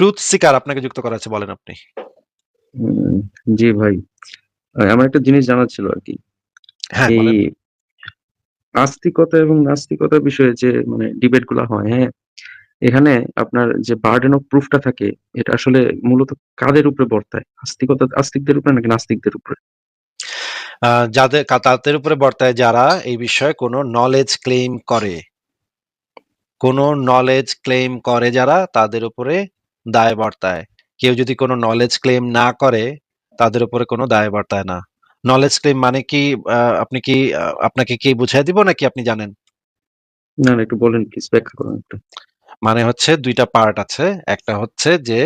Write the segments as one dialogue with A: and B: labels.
A: Truth seeker আপনাকে যুক্ত করা আছে বলেন আপনি।
B: জি ভাই। আমার একটা জিনিস জানার ছিল আরকি।
A: হ্যাঁ,
B: এই আস্তিকতা এবং নাস্তিকতার বিষয়ে যে মানে ডিবেটগুলা হয়, হ্যাঁ? এখানে আপনার যে বার্ডেন অফ প্রুফ টা থাকে এটা আসলে মূলত কাদের উপরে বর্তায়? আস্তিকতা আস্তিকদের উপরে নাকি নাস্তিকদের উপরে?
A: যাদের তাদের উপরে বর্তায় যারা এই বিষয়ে কোনো নলেজ ক্লেইম করে। কোনো নলেজ ক্লেম করে যারা তাদের উপরে দায় বর্তায়। কেউ যদি কোনো নলেজ ক্লেইম না করে তাদের উপরে কোনো দায় বর্তায় না। নলেজ ক্লেইম মানে কি আপনি কি আপনাকে কি বুঝায় দিব নাকি আপনি জানেন?
B: না, না একটু বলেন প্লিজ ব্যাখ্যা করুন একটু।
A: মানে হচ্ছে দুইটা পার্ট আছে। একটা হচ্ছে যে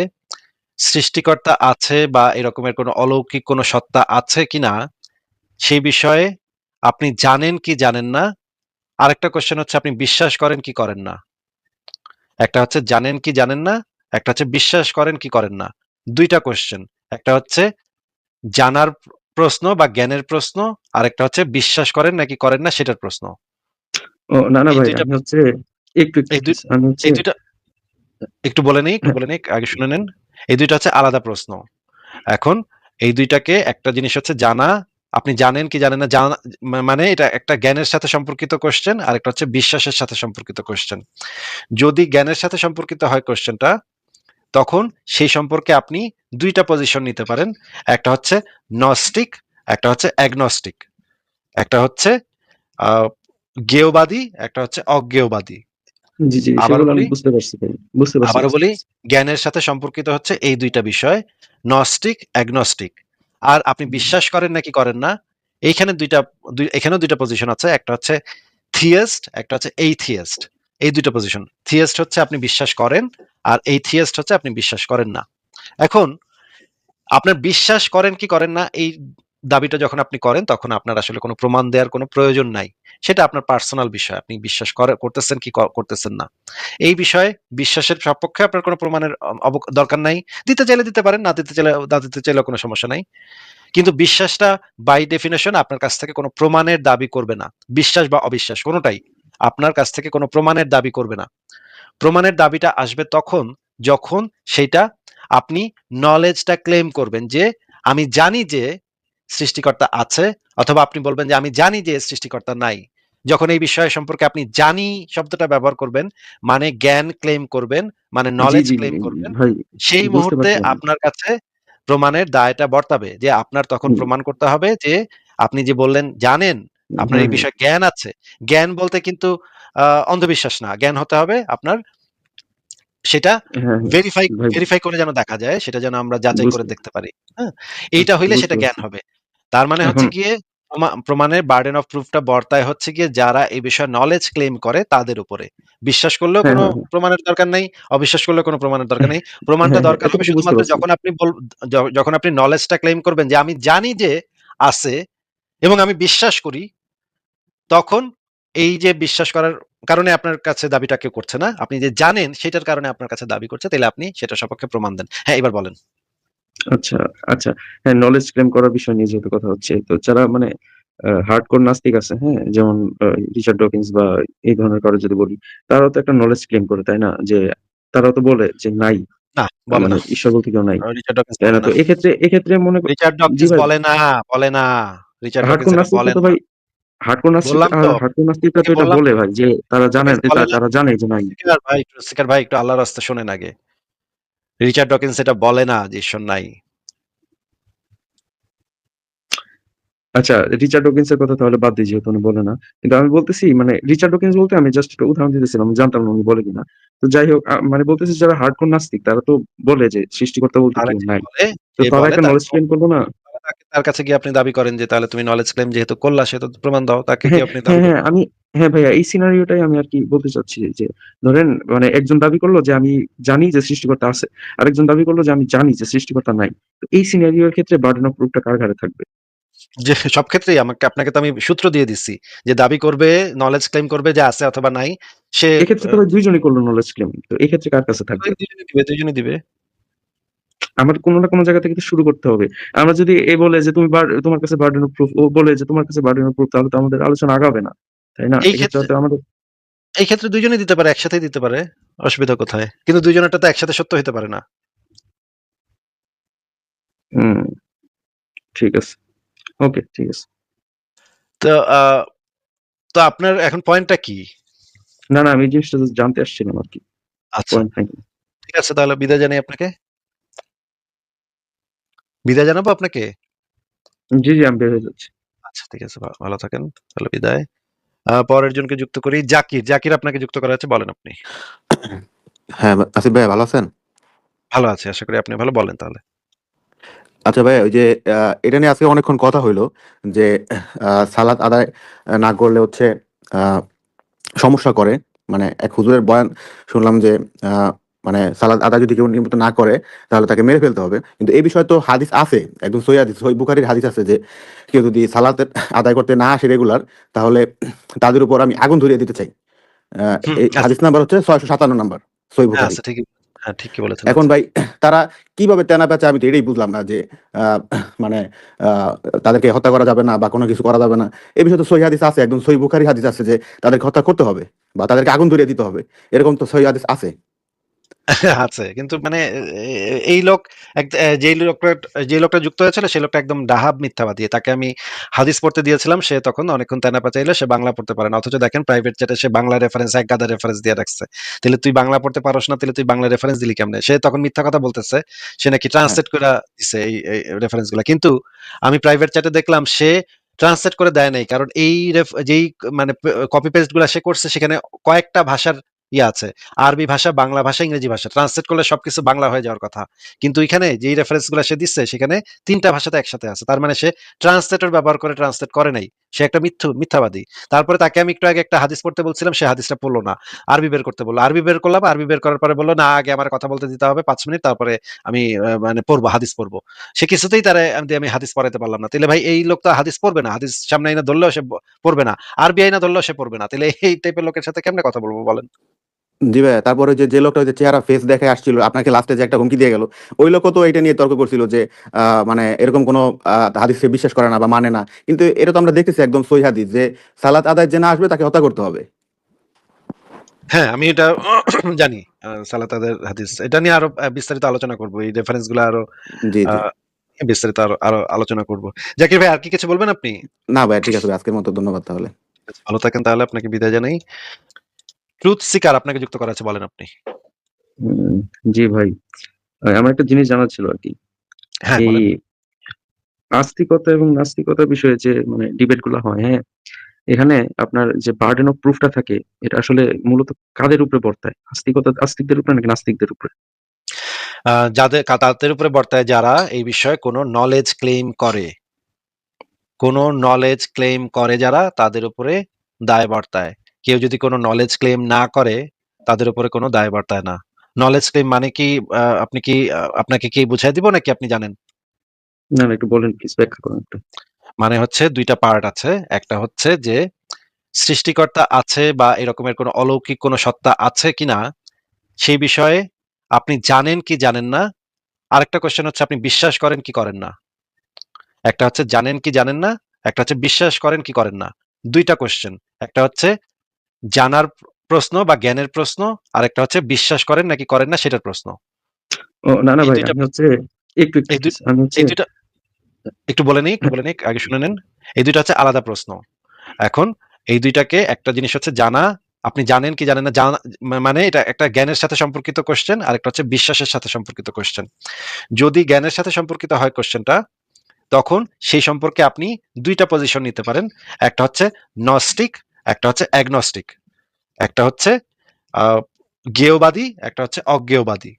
A: সৃষ্টিকর্তা আছে বা এরকমের কোনো অলৌকিক কোনো সত্তা আছে কিনা সেই বিষয়ে আপনি জানেন কি জানেন না। আরেকটা কোয়েশ্চেন হচ্ছে আপনি বিশ্বাস করেন কি করেন না। একটা হচ্ছে জানেন কি জানেন না, একটা হচ্ছে বিশ্বাস করেন কি করেন না। ২ টা কোয়েশ্চেন। একটা হচ্ছে জানার প্রশ্ন বা জ্ঞানের প্রশ্ন, আরেকটা হচ্ছে বিশ্বাস করেন নাকি করেন না সেটার প্রশ্ন।
B: ও না, না ভাই আমি হচ্ছে একটু, একটু
A: এই দুই
B: প্লিজ আমি হচ্ছে
A: এই ২ টা একটু বলে নেই, একটু
B: হ্যাঁ।
A: বলে নেই, আগে শুনে নেন। এই ২ টা হচ্ছে আলাদা প্রশ্ন। এখন এই দুইটাকে একটা জিনিস হচ্ছে জানা, আপনি জানেন কি জানেন না জানা মানে এটা একটা জ্ঞানের সাথে সম্পর্কিত কোয়েশ্চেন, আরেকটা হচ্ছে বিশ্বাসের সাথে সম্পর্কিত কোয়েশ্চেন। যদি জ্ঞানের সাথে সম্পর্কিত হয় কোয়েশ্চেনটা, তখন সেই সম্পর্কে আপনি দুইটা পজিশন নিতে পারেন। একটা হচ্ছে নস্টিক, একটা হচ্ছে অ্যাগনস্টিক। একটা হচ্ছে আ জ্ঞেয়বাদী, একটা হচ্ছে অজ্ঞেয়বাদী। আবারও বলি, জ্ঞানের সাথে সম্পর্কিত হচ্ছে এই দুইটা বিষয়। নস্টিক, অ্যাগনস্টিক। আর আপনি বিশ্বাস করেন নাকি করেন না, এইখানে দুইটা এখানেও দুইটা পজিশন আছে। একটা হচ্ছে থিয়েস্ট, একটা হচ্ছে এইথিয়েস্ট। এই ২ টা পজিশন। থিয়েস্ট হচ্ছে আপনি বিশ্বাস করেন, আর এইথিয়েস্ট হচ্ছে আপনি বিশ্বাস করেন না। এখন আপনার বিশ্বাস করেন কি করেন না এই দাবিটা যখন আপনি করেন তখন আপনার আসলে কোনো প্রমাণ দেওয়ার কোনো প্রয়োজন নাই। সেটা আপনার পার্সোনাল বিষয়। আপনি বিশ্বাস করে করতেছেন কি করতেছেন না। এই বিষয়ে বিশ্বাসের সপক্ষে আপনার কোনো প্রমাণের দরকার নাই। দিতে চাইলে দিতে পারেন, না দিতে চাইলে না দিতে চাইলেও কোনো সমস্যা নাই। কিন্তু বিশ্বাসটা বাই ডেফিনেশন আপনার কাছ থেকে কোনো প্রমাণের দাবি করবে না। বিশ্বাস বা অবিশ্বাস কোনটাই আপনার কাছ থেকে কোনো প্রমাণের দাবি করবে না। প্রমাণের দাবিটা আসবে তখন যখন সেটা আপনি নলেজটা ক্লেইম করবেন যে, আমি জানি যে সৃষ্টিকর্তা আছে অথবা আপনি বলবেন যে, আমি জানি যে সৃষ্টিকর্তা নাই। যখন এই বিষয় সম্পর্কে আপনি জানি শব্দটা ব্যবহার করবেন, মানে জ্ঞান ক্লেইম করবেন, মানে নলেজ
B: জি
A: ক্লেইম করবেন, সেই মুহূর্তে আপনার কাছে প্রমাণের দায়টা বর্তাবে। যে আপনার তখন প্রমাণ করতে হবে যে আপনি যে বললেন জানেন, আপনার
B: হ্যাঁ,
A: এই
B: হ্যাঁ।
A: বিষয়ে জ্ঞান আছে। জ্ঞান বলতে কিন্তু অন্ধবিশ্বাস না। জ্ঞান হতে হবে আপনার সেটা
B: হ্যাঁ, হ্যাঁ।
A: ভেরিফাই ভেরিফাই করে যেন দেখা যায়, সেটা যেন আমরা যাচাই করে দেখতে পারি। হ্যাঁ? এইটা হইলে সেটা জ্ঞান হবে। তার মানে হচ্ছে গিয়ে প্রমাণের বার্ডেন অফ প্রুফ টা বর্তায় হচ্ছে গিয়ে যারা এই বিষয়ে নলেজ ক্লেইম করে তাদের উপরে। বিশ্বাস করলেও
B: হ্যাঁ,
A: কোনো
B: হ্যাঁ, হ্যাঁ।
A: প্রমাণের দরকার নেই, অবিশ্বাস করলেও কোনো প্রমাণের দরকার নেই। প্রমাণটা
B: হ্যাঁ, হ্যাঁ
A: দরকার হবে শুধুমাত্র যখন আপনি যখন আপনি নলেজটা ক্লেইম করবেন যে আমি জানি যে আছে এবং আমি বিশ্বাস করি, তখন এই যে বিশ্বাস করার কারণে আপনার কাছে দাবিটা কেউ করছে না। আপনি যে জানেন সেটার কারণে আপনার কাছে দাবি করছে, তাহলে আপনি সেটা সপক্ষে প্রমাণ দেন। হ্যাঁ, এবার বলেন।
B: আচ্ছা, আচ্ছা। হ্যাঁ, নলেজ ক্লেইম করার বিষয় নিয়ে যেহেতু কথা হচ্ছে। তো যারা মানে হার্ডকোর নাস্তিক আছে, হ্যাঁ? যেমন রিচার্ড ডকিন্স বা এই ধরনের কারও যদি বলি, তারাও তো একটা নলেজ ক্লেইম করে, তাই না? যে তারাও তো বলে যে নাই।
A: না, বলে
B: মানে
A: না।
B: ঈশ্বর বলতে কেউ নাই।
A: আ রিচার্ড ডকিন্স
B: তাই না?
A: না।
B: তো এক্ষেত্রে এক্ষেত্রে মনে
A: রিচার্ড ডকিন্স বলে না, বলে না। Richard Dawkins.
B: ভাই হার্ডকোর নাস্তিক
A: বললাম
B: আ
A: তো।
B: হার্ডকোর নাস্তিকরা তো
A: আপনাকে
B: এটা বলে ভাই যে তারা জানে
A: ডকিন্স বলে
B: তা
A: না।
B: তারা জানে যে নাই।
A: ভাই, সিকার ভাই একটু আল্লাহর রাস্তে শোনেন আগে। রিচার্ড ডকিন্স এটা বলে না যে ঈশ্বর নাই।
B: আচ্ছা, রিচার্ড ডকিন্স এর কথা তাহলে বাদ দেই যেহেতু উনি বলে না। কিন্তু আমি বলতেছি মানে রিচার্ড ডকিন্স বলতে আমি জাস্ট একটা উদাহরণ দিতেছিলাম। জানতাম না উনি বলে কিনা। তো যাই হোক মানে বলতেছি যারা হার্ডকোর নাস্তিক তারা তো বলে যে সৃষ্টিকর্তা বলতে
A: তারা
B: কেউ নাই। তো তারা একটা নলেজ করল না?
A: তাকে তার কাছে গিয়ে আপনি দাবি করেন যে তাহলে তুমি নলেজ ক্লেইম যেহেতু করলা সেহেতু প্রমাণ দাও। তাকে
B: হ্যাঁ,
A: গিয়ে আপনি
B: হ্যাঁ,
A: দাবি
B: হ্যাঁ, আমি হ্যাঁ ভাইয়া এই সিনারিওটাই আমি আরকি বলতে চাচ্ছি যে ধরেন মানে একজন দাবি করল যে আমি জানি যে সৃষ্টিকর্তা আছে। আরেকজন দাবি করল যে আমি জানি যে সৃষ্টিকর্তা নাই। তো এই সিনারিওর ক্ষেত্রে বার্ডেন অফ প্রুফ টা কার ঘাড়ে থাকবে?
A: যে সব ক্ষেত্রেই আমাকে আপনাকে তো আমি সূত্র দিয়ে দিচ্ছি। যে দাবি করবে, নলেজ ক্লেইম করবে যে আছে অথবা নাই। সে
B: এক্ষেত্রে তো ভাই ২ জনই করল নলেজ ক্লেইম। তো এক্ষেত্রে কার কাছে থাকবে?
A: ২ জনই দিবে, ২ জনই দিবে।
B: আমার কোনো না কোনো জায়গা থেকে শুরু করতে হবে। আমরা যদি এ বলে যে তুমি তোমার কাছে বার্ডেন অফ প্রুফ, ও বলে যে তোমার কাছে বার্ডেন অফ প্রুফ তাহলে তো আমাদের আলোচনা আগাবে না। তাই না?
A: এই ক্ষেত্রে
B: আমাদের
A: এই ক্ষেত্রে ২ জনই দিতে পারে, একসাথেই দিতে পারে। অসুবিধা কোথায়? কিন্তু ২ জনেরটা তো একসাথে সত্য হতে পারে না।
B: হুম। ঠিক আছে। ওকে, ঠিক আছে।
A: তো তো আপনার এখন পয়েন্টটা কি?
B: না, না আমি জিনিসটা জানতে আসছিলাম
A: আর
B: কি আচ্ছা।
A: ঠিক আছে তাহলে বিদায় জানাই আপনাকে। বিদায় জানাব আপনাকে?
B: জি, জি আমি বের হয়ে যাচ্ছি।
A: আচ্ছা ঠিক আছে ভা ভালো থাকেন। তাহলে বিদায়। আ পরের জনকে যুক্ত করি। জাকির, জাকির আপনাকে যুক্ত করা আছে বলেন আপনি।
C: হ্যাঁ, আসিফ ভাই ভালো আছেন?
A: ভালো আছি। আশা করি আপনি ভালো। বলেন তাহলে।
C: আচ্ছা ভাই ওই যে আ এটা নিয়ে আজকে অনেকক্ষণ কথা হইল যে আ সালাত আদায় না করলে হচ্ছে আ সমস্যা করে। মানে এক হুজুরের বয়ান শুনলাম যে আ মানে সালাদ আদায় যদি কেউ নিয়মিত না করে তাহলে তাকে মেরে ফেলতে হবে। কিন্তু এই বিষয়ে তো হাদিস আছে। একদম সহিহ হাদিস, সহিহ বুখারীর হাদিস আছে যে কেউ যদি সালাত আদায় করতে না আসে রেগুলার তাহলে তাদের উপর আমি আগুন ধরিয়ে দিতে চাই।
A: আচ্ছা।
C: হাদিস নাম্বার হচ্ছে ৬৫৭ নাম্বার সহিহ
A: হ্যাঁ,
C: বুখারী।
A: আচ্ছা ঠিকই হ্যাঁ, বলেছেন।
C: এখন। ভাই তারা কীভাবে তেনা পেঁচা আমি তো এটাই বুঝলাম না যে মানে তাদেরকে হত্যা করা যাবে না বা কোনো কিছু করা যাবে না। এই বিষয়ে তো সহিহ হাদিস আছে। একদম সহিহ বুখারী হাদিস আছে যে তাদেরকে হত্যা করতে হবে বা তাদেরকে আগুন ধরিয়ে দিতে হবে। এরকম তো সহিহ হাদিস আছে।
A: আছে। কিন্তু মানে এ এই লোক এক এ যেই লোকটা যে লোকটা যুক্ত হয়েছিল সেই লোকটা একদম ডাহাব মিথ্যাবাদী। তাকে আমি হাদিস পড়তে দিয়েছিলাম। সে তখন অনেকক্ষণ তেনা পেঁচাইলো। সে বাংলা পড়তে পারে না। অথচ দেখেন প্রাইভেট চ্যাটে সে বাংলা রেফারেন্স এক গাদা রেফারেন্স দিয়ে রাখছে। তাইলে তুই বাংলা পড়তে পারোস না, তাইলে তুই বাংলা রেফারেন্স দিলি কেমনে? সে তখন মিথ্যা কথা বলতেছে। সে নাকি
C: হ্যাঁ।
A: ট্রান্সলেট কইরা দিছে এই এই রেফারেন্সগুলা। কিন্তু আমি প্রাইভেট চ্যাটে দেখলাম সে ট্রান্সলেট করে দেয় নাই। কারণ এই রেফ যেই মানে পে কপি পেস্টগুলা সে করছে সেখানে কয়েকটা ভাষার ইয়ে আছে। আরবি ভাষা, বাংলা ভাষা, ইংরেজি ভাষা। ট্রান্সলেট করলে সবকিছু বাংলা হয়ে যাওয়ার কথা। কিন্তু এখানে যেই রেফারেন্সগুলা সে দিচ্ছে সেখানে ৩ টা ভাষাতে একসাথে আছে। তার মানে সে ট্রান্সলেটর ব্যবহার করে ট্রান্সলেট করে নাই। সে একটা মিথ্যু মিথ্যাবাদী। তারপরে তাকে আমি একটু আগে একটা হাদিস পড়তে বলছিলাম, সে হাদিসটা পড়ল না। আরবি বের করতে বলল। আরবি বের করলাম। আরবি বের করার পরে বলল, "না আগে আমার কথা বলতে দিতে হবে পাঁচ মিনিট তারপরে আমি মানে পড়ব, হাদিস পড়ব।" সে কিছুতেই তারে আমি হাদিস পড়াইতে পারলাম না। তাহলে ভাই এই লোক তো হাদিস পড়বে না। হাদিস সামনে আইনা ধরলেও সে পড়বে না। আরবি আইনা ধরলেও সে পড়বে না। তাহলে এই টাইপের লোকের সাথে কেমনে কথা বলব বলেন?
C: জি ভাইয়া। তারপরে যে, যে লোকটা যে চেহারা ফেস দেখায় আসছিল আপনাকে লাস্টে যে একটা হুমকি দিয়ে গেল। ওই লোকও তো এটা নিয়ে তর্ক করছিল যে মানে এরকম কোনো আ হাদিস বিশ্বাস করে না বা মানে না। কিন্তু এটা তো আমরা দেখতেছি একদম সহিহ হাদিস যে সালাত আদায় যে না আসবে তাকে হত্যা করতে হবে।
A: হ্যাঁ, আমি এটা জানি। সালাত আদায়ের হাদিস। এটা নিয়ে আরও বিস্তারিত আলোচনা করব। এই রেফারেন্সগুলা
C: আরও
A: বিস্তারিত আরও আরও আলোচনা করব। জাকির ভাই আর কি কিছু বলবেন আপনি?
C: না ভাইয়া ঠিক আছে ভাই। আজকের মতো ধন্যবাদ তাহলে।
A: ভালো থাকেন তাহলে আপনাকে বিদায় জানাই। ট্রুথ সিকার আপনাকে যুক্ত করা আছে বলেন আপনি।
B: জি ভাই। আমার একটা জিনিস জানার ছিল আরকি।
A: হ্যাঁ,
B: এই আস্তিকতা এবং নাস্তিকতার বিষয়ে যে মানে ডিবেটগুলা হয়, হ্যাঁ? এখানে আপনার যে বার্ডেন অফ প্রুফ টা থাকে এটা আসলে মূলত কাদের উপরে বর্তায়? আস্তিকতা আস্তিকদের উপরে নাকি নাস্তিকদের উপরে?
A: যাদের তাদের উপরে বর্তায় যারা এই বিষয়ে কোনো নলেজ ক্লেইম করে। কোনো নলেজ ক্লেইম করে যারা তাদের উপরে দায় বর্তায়। কেউ যদি কোনো নলেজ ক্লেম না করে তাদের উপরে কোনো দায় বর্তায় না। নলেজ ক্লেইম মানে কি আপনি কি আপনাকে কি বুঝায় দিব নাকি আপনি জানেন?
B: না, একটু বলেন প্লিজ ব্যাখ্যা করুন একটু।
A: মানে হচ্ছে ২ টা পার্ট আছে। একটা হচ্ছে যে সৃষ্টিকর্তা আছে বা এরকমের কোনো অলৌকিক কোনো সত্তা আছে কিনা সেই বিষয়ে আপনি জানেন কি জানেন না। আরেকটা কোয়েশ্চেন হচ্ছে আপনি বিশ্বাস করেন কি করেন না। একটা হচ্ছে জানেন কি জানেন না, একটা হচ্ছে বিশ্বাস করেন কি করেন না। দুইটা কোশ্চেন একটা হচ্ছে জানার প্রশ্ন বা জ্ঞানের প্রশ্ন, আর একটা হচ্ছে বিশ্বাস করেন নাকি করেন না সেটার প্রশ্ন।
B: ও না, না ভাই আমি হচ্ছে একটু, একটু
A: এই দুই
B: প্লিজ আমি হচ্ছে
A: এই ২ টা একটু বলে নেই, একটু বলে নেই, আগে শুনে নেন। এই দুইটা হচ্ছে আলাদা প্রশ্ন। এখন এই দুইটাকে একটা জিনিস হচ্ছে জানা, আপনি জানেন কি জানেন না জানা মানে এটা একটা জ্ঞানের সাথে সম্পর্কিত কোয়েশ্চেন, আরেকটা হচ্ছে বিশ্বাসের সাথে সম্পর্কিত কোশ্চেন যদি জ্ঞানের সাথে সম্পর্কিত হয় কোশ্চেনটা তখন সেই সম্পর্কে আপনি দুইটা পজিশন নিতে পারেন। একটা হচ্ছে নস্টিক, একটা হচ্ছে অ্যাগনস্টিক। একটা হচ্ছে জ্ঞেয়বাদী, একটা হচ্ছে অজ্ঞেয়বাদী।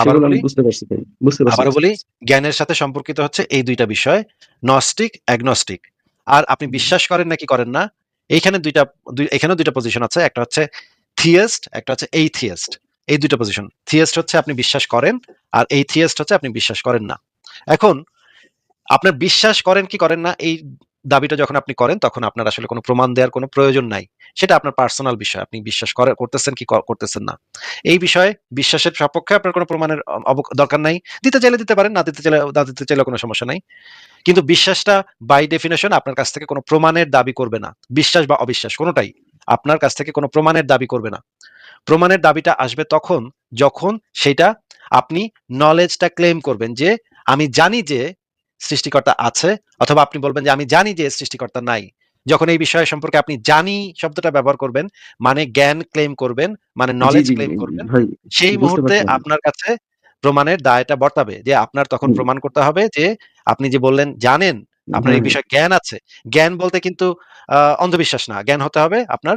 A: আবারও বলি
B: বুঝতে পারছি বুঝতে পারছি,
A: আবারও বলি জ্ঞানের সাথে সম্পর্কিত হচ্ছে এই ২ টা বিষয়। নস্টিক, অ্যাগনস্টিক। আর আপনি বিশ্বাস করেন নাকি করেন না, এইখানে ২ টা দুই এখানেও ২ পজিশন আছে। একটা হচ্ছে থিয়েস্ট, একটা হচ্ছে এইথিয়েস্ট। এই ২ টা পজিশন। থিয়েস্ট হচ্ছে আপনি বিশ্বাস করেন, আর এইথিয়েস্ট হচ্ছে আপনি বিশ্বাস করেন না। এখন আপনার বিশ্বাস করেন কি করেন না এই দাবিটা যখন আপনি করেন তখন আপনার আসলে কোনো প্রমাণ দেওয়ার কোনো প্রয়োজন নাই। সেটা আপনার পার্সোনাল বিষয়। আপনি বিশ্বাস করে করতেছেন কি করতেছেন না। এই বিষয়ে বিশ্বাসের সপক্ষে আপনার কোনো প্রমাণের দরকার নাই। দিতে চাইলে দিতে পারেন, না দিতে চাইলে না দিতে চাইলেও কোনো সমস্যা নাই। কিন্তু বিশ্বাসটা বাই ডেফিনিশন আপনার কাছ থেকে কোনো প্রমাণের দাবি করবে না। বিশ্বাস বা অবিশ্বাস কোনোটাই আপনার কাছ থেকে কোনো প্রমাণের দাবি করবে না। প্রমাণের দাবিটা আসবে তখন যখন সেটা আপনি নলেজটা ক্লেইম করবেন যে আমি জানি যে সৃষ্টিকর্তা আছে অথবা আপনি বলবেন যে আমি জানি যে সৃষ্টিকর্তা নাই। যখন এই বিষয় সম্পর্কে আপনি জানি শব্দটা ব্যবহার করবেন মানে জ্ঞান ক্লেম করবেন মানে নলেজ ক্লেম করবেন সেই মুহূর্তে আপনার কাছে প্রমাণের দায়টা বর্তাবে যে আপনার তখন প্রমাণ করতে হবে যে আপনি যে বললেন জানেন আপনার এই বিষয়ে জ্ঞান আছে। জ্ঞান বলতে কিন্তু আহ, অন্ধবিশ্বাস না। জ্ঞান হতে হবে আপনার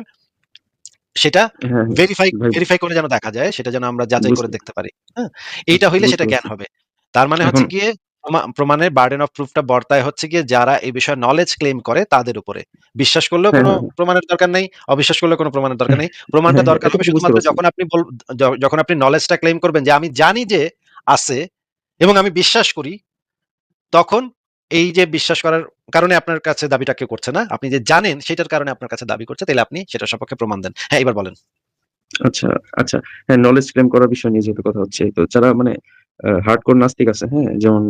A: সেটা
B: হ্যাঁ, হ্যাঁ,
A: ভেরিফাই ভেরিফাই করে যেন দেখা যায় সেটা যেন আমরা যাচাই করে দেখতে পারি। হ্যাঁ এইটা হইলে সেটা জ্ঞান হবে। তার মানে হচ্ছে গিয়ে প্রমা- প্রমাণের বার্ডেন অফ প্রুফটা বর্তায় হচ্ছে গিয়ে যারা এই বিষয়ে নলেজ ক্লেম করে তাদের উপরে। বিশ্বাস করলেও কোনো
B: হ্যাঁ।
A: প্রমাণের দরকার নেই অবিশ্বাস করলেও কোনো প্রমাণের দরকার নেই। প্রমাণটা
B: হ্যাঁ,
A: দরকার হবে শুধুমাত্র যখন আপনি যখন আপনি নলেজটা ক্লেম করবেন যে আমি জানি যে আছে এবং আমি বিশ্বাস করি তখন এই যে বিশ্বাস করার কারণে আপনার কাছে দাবিটা কেউ করছে না। আপনি যে জানেন সেটার কারণে আপনার কাছে দাবি করছে তাহলে আপনি সেটার সপক্ষে প্রমাণ দেন। হ্যাঁ এবার বলেন।
B: আচ্ছা, আচ্ছা। হ্যাঁ, নলেজ ক্লেম করার বিষয় নিয়ে যেহেতু কথা হচ্ছে, তো যারা মানে হার্ডকোর নাস্তিক আছে, হ্যাঁ? যেমন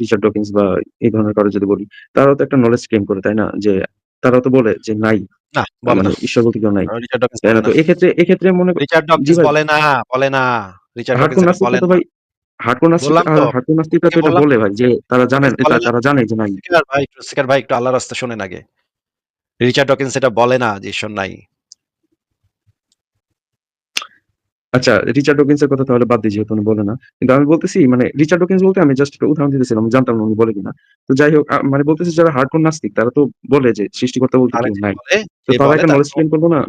B: রিচার্ড ডকিন্স বা এই ধরনের কারও যদি বলি, তারাও তো একটা নলেজ ক্লেম করে, তাই না? যে তারাও তো বলে যে নাই, মানে ঈশ্বর বলতে কেউ নাই। তাই না?
A: না
B: তো এক্ষেত্রে এক্ষেত্রে মনে
A: রিচার্ড ডকিন্স বলে না বলে না রিচার্ড ডকিন্স বলে
B: তো
A: না
B: ভাই হার্ডকোর নাস্তিকরা তো এটা বলে ভাই যে তারা জানেন
A: ডকিন্স
B: এটা
A: বলে না
B: তারা জানে যে নাই।
A: ভাই ভাই একটু আল্লাহর রাস্তা শোনেন আগে রিচার্ড ডকিন্স এটা বলে না যে ঈশ্বর নাই
B: আচ্ছা, রিচার্ড ডকিন্স এর কথা তাহলে বাদ দিই যেহেতু উনি বলে না। কিন্তু আমি বলতেছি মানে রিচার্ড ডকিন্স বলতে আমি জাস্ট একটা উদাহরণ দিতেছিলাম। জানতাম না উনি বলে কিনা। তো যাই হোক মানে বলতেছি যারা হার্ডকোর নাস্তিক তারা তো বলে যে সৃষ্টিকর্তা বলতে
A: যে
B: নাই। তো তারা একটা নলেজ ক্লেম করল না?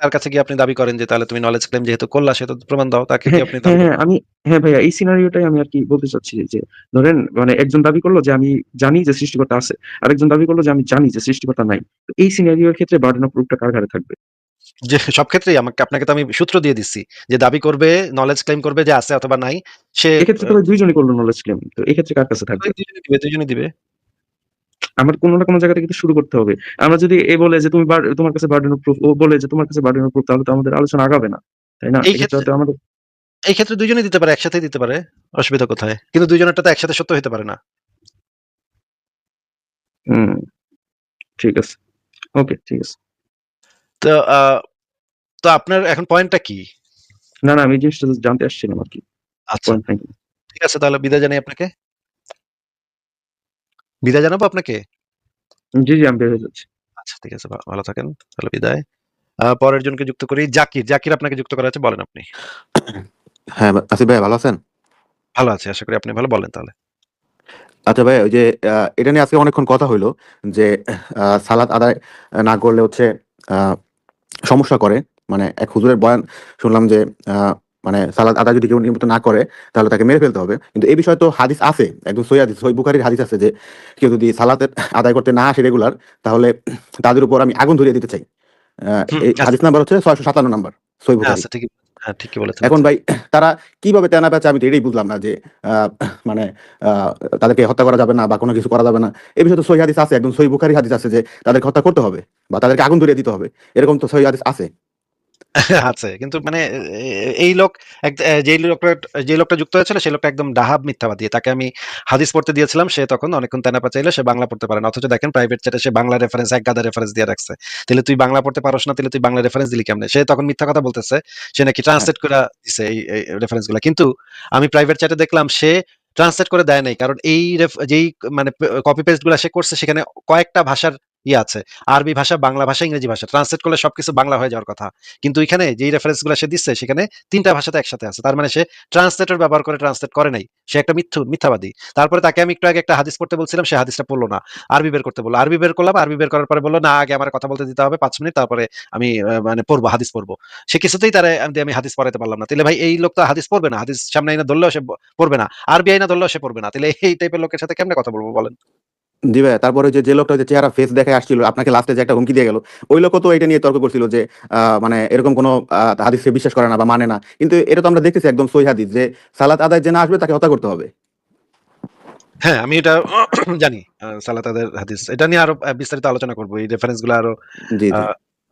A: তার কাছে গিয়ে আপনি দাবি করেন যে তাহলে তুমি নলেজ ক্লেম যেহেতু করলা সেটা প্রমাণ দাও তাকে কি
B: হ্যাঁ,
A: আপনি
B: হ্যাঁ, হ্যাঁ, আমি হ্যাঁ ভাইয়া এই সিনারিওটাই আমি আরকি বলতে চাচ্ছি যে ধরেন মানে একজন দাবি করল যে আমি জানি যে সৃষ্টিকর্তা আছে। আরেকজন দাবি করল যে আমি জানি যে সৃষ্টিকর্তা নাই। তো এই সিনারিওর ক্ষেত্রে বার্ডেন অফ প্রুফটা কার ঘাড়ে থাকবে?
A: যে সব ক্ষেত্রেই আমাকে আপনাকে তো আমি সূত্র দিয়ে দিচ্ছি যে দাবি করবে নলেজ ক্লেম করবে যে আছে অথবা নাই সে
B: এক্ষেত্রে তো ২ করল নলেজ ক্লেম। তো এক্ষেত্রে কার কাছে থাকবে?
A: দুজনে দিবে দুজনে দিবে
B: আমার কোনো না কোনো জায়গা থেকে শুরু করতে হবে। আমরা যদি এ বলে যে তুমি তোমার কাছে বার্ডেন অফ প্রুফ ও বলে যে তোমার কাছে বার্ডেন অফ প্রুফ তাহলে তো আমাদের আলোচনা আগাবে না। তাই না?
A: এই ক্ষেত্রে
B: আমাদের
A: এই ক্ষেত্রে দুজনেই দিতে পারে একসাথে দিতে পারে অসুবিধা কোথায় কিন্তু দুজনেরটা তো একসাথে সত্য হতে পারে না
B: হুম, ঠিক আছে। ওকে, ঠিক আছে।
A: তো আহ, তো আপনার এখন পয়েন্টটা কি?
B: না, না আমি জিনিসটা জাস্ট জানতে আসছিলাম আরকি।
A: আচ্ছা।
B: পয়েন্ট নাই।
A: ঠিক আছে তাহলে বিদায় জানাই আপনাকে। বিদায় জানাব আপনাকে?
B: জি, জি আমি বের হয়ে যাচ্ছি।
A: আচ্ছা ঠিক আছে ভালো থাকেন তাহলে বিদায়। পরের জনকে যুক্ত করি জাকির জাকির আপনাকে যুক্ত করা আছে বলেন আপনি।
C: হ্যাঁ আসিফ ভাই ভালো আছেন?
A: ভালো আছে আশা করি আপনি ভালো বলেন তাহলে।
C: আচ্ছা ভাই ওই যে এটা নিয়ে আজকে অনেকক্ষণ কথা হইল যে আহ, সালাত আদায় না করলে হচ্ছে আহ, সমস্যা করে মানে এক হুজুরের বয়ান শুনলাম যে মানে সালাদ আদা যদি কেউ নিয়মিত না করে তাহলে তাকে মেরে ফেলতে হবে। কিন্তু এই বিষয়ে তো হাদিস আছে একদম সই হাদিস সই বুখারির হাদিস আছে যে কেউ যদি সালাতের আদায় করতে না আসে রেগুলার তাহলে তাদের উপর আমি আগুন ধরিয়ে দিতে চাই। আহ, এই
A: আচ্ছা।
C: হাদিস নাম্বার হচ্ছে ছয়শো সাতান্ন নাম্বার সই
A: হ্যাঁ
C: বুখারি।
A: আচ্ছা ঠিকই হ্যাঁ বলেছেন।
C: এখন ভাই তারা কীভাবে তেনা পেঁচা আমি তো এটাই বুঝলাম না যে আহ, মানে আহ, তাদেরকে হত্যা করা যাবে না বা কোনো কিছু করা যাবে না। এই বিষয়ে তো সহি হাদিস আছে একদম সহি বুখারি হাদিস আছে যে তাদেরকে হত্যা করতে হবে বা তাদেরকে আগুন ধরিয়ে দিতে হবে। এরকম তো সহি হাদিস আছে।
A: আছে। কিন্তু মানে এই লোক যে লোকটা যে লোকটা যুক্ত হয়েছিল সেই লোকটা একদম ডাহাব মিথ্যাবাদী। তাকে আমি হাদিস পড়তে দিয়েছিলাম সে তখন অনেকক্ষণ তেনাপা চাইলে সে বাংলা পড়তে পারে না। অথচ দেখেন প্রাইভেট চ্যাটে সে বাংলা রেফারেন্স এক গাদা রেফারেন্স দিয়ে রাখছে। তাহলে তুই বাংলা পড়তে পারস না তাহলে তুই বাংলা রেফারেন্স দিলি কেমনে? সে তখন মিথ্যা কথা বলতেছে সে নাকি ট্রান্সলেট করে দিছে এই রেফারেন্সগুলা। কিন্তু আমি প্রাইভেট চ্যাটে দেখলাম সে ট্রান্সলেট করে দেয় নাই। কারণ এই যেই মানে কপি পেস্টগুলা সে করছে সেখানে কয়েকটা ভাষার ইয়ে আছে। আরবি ভাষা, বাংলা ভাষা, ইংরেজি ভাষা। ট্রান্সলেট করলে সবকিছু বাংলা হয়ে যাওয়ার কথা। কিন্তু এখানে যেই রেফারেন্সগুলো সে দিচ্ছে, সেখানে তিনটা ভাষাতে একসাথে আছে। তার মানে সে ট্রান্সলেটর ব্যবহার করে ট্রান্সলেট করে নাই। সে একটা মিথ্যু, মিথ্যাবাদী। তারপরে তাকে আমি একটু আগে একটা হাদিস পড়তে বলছিলাম, সে হাদিসটা পড়ল না। আরবি বের করতে বলল। আরবি বের করলাম, আরবি বের করার পরে বলল, না, আগে আমার কথা বলতে দিতে হবে, পাঁচ মিনিট, তারপরে আমি মানে পড়ব, হাদিস পড়ব। সে কিছুতেই তারা, আমি হাদিস পড়াতে পারলাম না। তাহলে ভাই, এই লোক তো হাদিস পড়বে না। হাদিস সামনে আইনা ধরলেও সে পড়বে না। আরবি আইনা ধরলেও সে পড়বে না। তাহলে এই টাইপের লোকের সাথে কেমনে কথা বলব বলেন?
C: জি ভাই তারপরে যে যে লোকটা যে চেহারা ফেস দেখে আসছিল আপনাকে লাস্টে যে একটা হুমকি দিয়ে গেল ওই লোকও তো এটা নিয়ে তর্ক করছিল যে মানে এরকম কোনো হাদিসকে বিশ্বাস করে না বা মানে না। কিন্তু এটা তো আমরা দেখতেছি একদম সহি হাদিস যে সালাত আদায় যে না আসবে তাকে হত্যা করতে হবে।
A: হ্যাঁ আমি এটা জানি আহ, সালাতাদের হাদিস। এটা নিয়ে আরও বিস্তারিত আলোচনা করব। এই
C: রেফারেন্সগুলো
A: আরও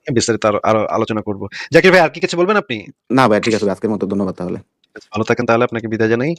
A: বিস্তারিত আরও আরও আলোচনা করব। জাকির ভাই আর কি কিছু বলবেন আপনি?
C: না ভাই ঠিক আছে আজকের মতো ধন্যবাদ তাহলে।
A: ভালো থাকেন তাহলে আপনাকে বিদায় জানাই।